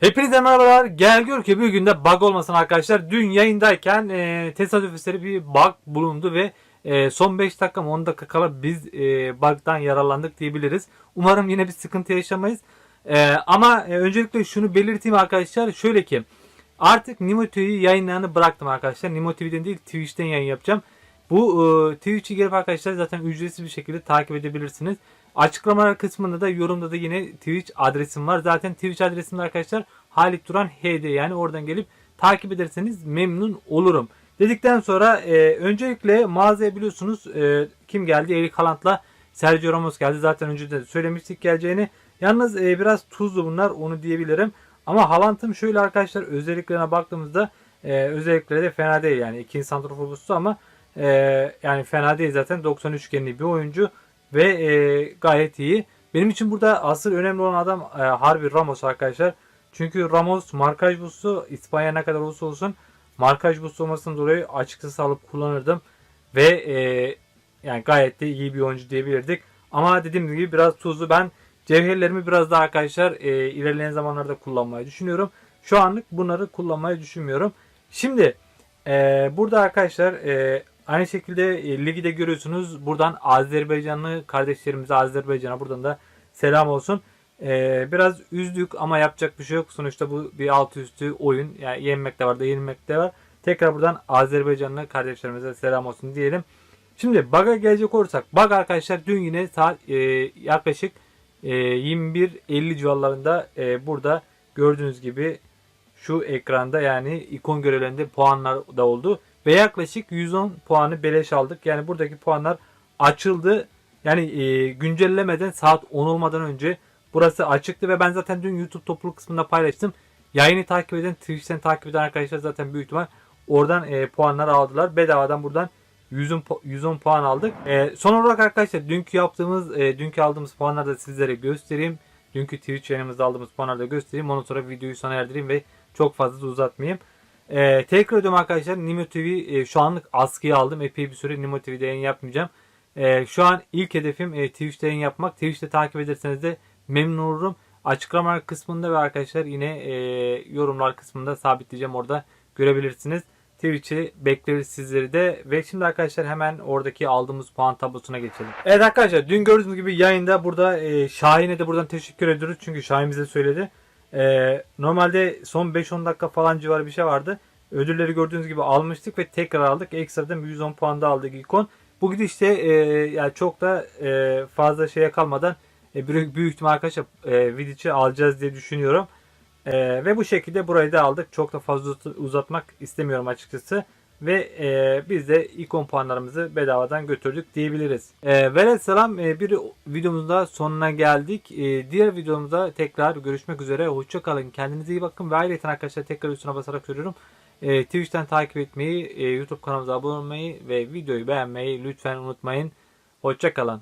Hepinize merhabalar. Gel gör ki bir günde bug olmasın arkadaşlar. Dün yayındayken e, tesadüf eseri bir bug bulundu ve e, son 5 dakika mı 10 dakika kala biz e, bug'dan yararlandık diyebiliriz. Umarım yine bir sıkıntı yaşamayız. E, ama e, öncelikle şunu belirteyim arkadaşlar. Şöyle ki artık Nimo TV'yi yayınlayanı bıraktım arkadaşlar. Nimo TV'den değil Twitch'ten yayın yapacağım. Bu e, Twitch'i gelip arkadaşlar zaten ücretsiz bir şekilde takip edebilirsiniz. Açıklamalar kısmında da yorumda da yine Twitch adresim var. Zaten Twitch adresimde arkadaşlar Halit Duran HD yani oradan gelip takip ederseniz memnun olurum. Dedikten sonra e, öncelikle mağazaya biliyorsunuz e, kim geldi? Eric Haaland'la Sergio Ramos geldi. Zaten önceden de söylemiştik geleceğini. Yalnız e, biraz tuzlu bunlar onu diyebilirim. Ama Haaland'ın şöyle arkadaşlar özelliklerine baktığımızda e, özellikleri de fena değil yani. ikinci santrafor ama e, yani fena değil zaten 93 genli bir oyuncu ve e, gayet iyi. Benim için burada asıl önemli olan adam e, harbi Ramos arkadaşlar. Çünkü Ramos markaj busu İspanya ne kadar olursa olsun markaj busu olmasından dolayı açıkçası alıp kullanırdım. Ve e, yani gayet de iyi bir oyuncu diyebilirdik. Ama dediğim gibi biraz tuzlu. Ben cevherlerimi biraz daha arkadaşlar e, ilerleyen zamanlarda kullanmayı düşünüyorum. Şu anlık bunları kullanmayı düşünmüyorum. Şimdi e, burada arkadaşlar e, aynı şekilde e, ligi de görüyorsunuz. Buradan Azerbaycanlı kardeşlerimize Azerbaycan'a buradan da selam olsun. E, biraz üzdük ama yapacak bir şey yok. Sonuçta bu bir altı üstü oyun. Yani yenmek de var da yenilmek de var. Tekrar buradan Azerbaycanlı kardeşlerimize selam olsun diyelim. Şimdi bug'a gelecek olursak. Bug arkadaşlar dün yine saat e, yaklaşık e, 21.50 civarlarında e, burada gördüğünüz gibi şu ekranda yani ikon görevlerinde puanlar da oldu. Ve yaklaşık 110 puanı beleş aldık. Yani buradaki puanlar açıldı. Yani e, güncellemeden saat 10 olmadan önce burası açıktı ve ben zaten dün YouTube topluluk kısmında paylaştım. Yayını takip eden, Twitch'ten takip eden arkadaşlar zaten büyük ihtimal oradan e, puanlar aldılar. Bedavadan buradan 110, pu- 110 puan aldık. E, son olarak arkadaşlar dünkü yaptığımız, e, dünkü aldığımız puanları da sizlere göstereyim. Dünkü Twitch yayınımızda aldığımız puanları da göstereyim. Ondan sonra videoyu sona erdireyim ve çok fazla uzatmayayım. Ee, tekrar ediyorum arkadaşlar. Nimo TV e, şu anlık askıya aldım. Epey bir süre Nimo TV'de yayın yapmayacağım. Ee, şu an ilk hedefim e, Twitch'te yayın yapmak. Twitch'te takip ederseniz de memnun olurum. Açıklamalar kısmında ve arkadaşlar yine e, yorumlar kısmında sabitleyeceğim. Orada görebilirsiniz. Twitch'i bekleriz sizleri de. Ve şimdi arkadaşlar hemen oradaki aldığımız puan tablosuna geçelim. Evet arkadaşlar dün gördüğünüz gibi yayında burada e, Şahin'e de buradan teşekkür ediyoruz. Çünkü Şahin bize söyledi. Ee, normalde son 5-10 dakika falan civarı bir şey vardı. Ödülleri gördüğünüz gibi almıştık ve tekrar aldık. Ekstradan bir 110 puan da aldık ikon. Bu gidişte e, yani çok da e, fazla şeye kalmadan e, büyük, büyük ihtimal arkadaşlar e, Vidic'i alacağız diye düşünüyorum. E, ve bu şekilde burayı da aldık. Çok da fazla uzat- uzatmak istemiyorum açıkçası. Ve e, biz de ikon puanlarımızı bedavadan götürdük diyebiliriz. E, velet selam e, bir videomuzun da sonuna geldik. E, diğer videomuzda tekrar görüşmek üzere. Hoşça kalın. Kendinize iyi bakın. Ve ayrıca arkadaşlar tekrar üstüne basarak söylüyorum. E, Twitch'ten takip etmeyi, e, YouTube kanalımıza abone olmayı ve videoyu beğenmeyi lütfen unutmayın. Hoşça kalın.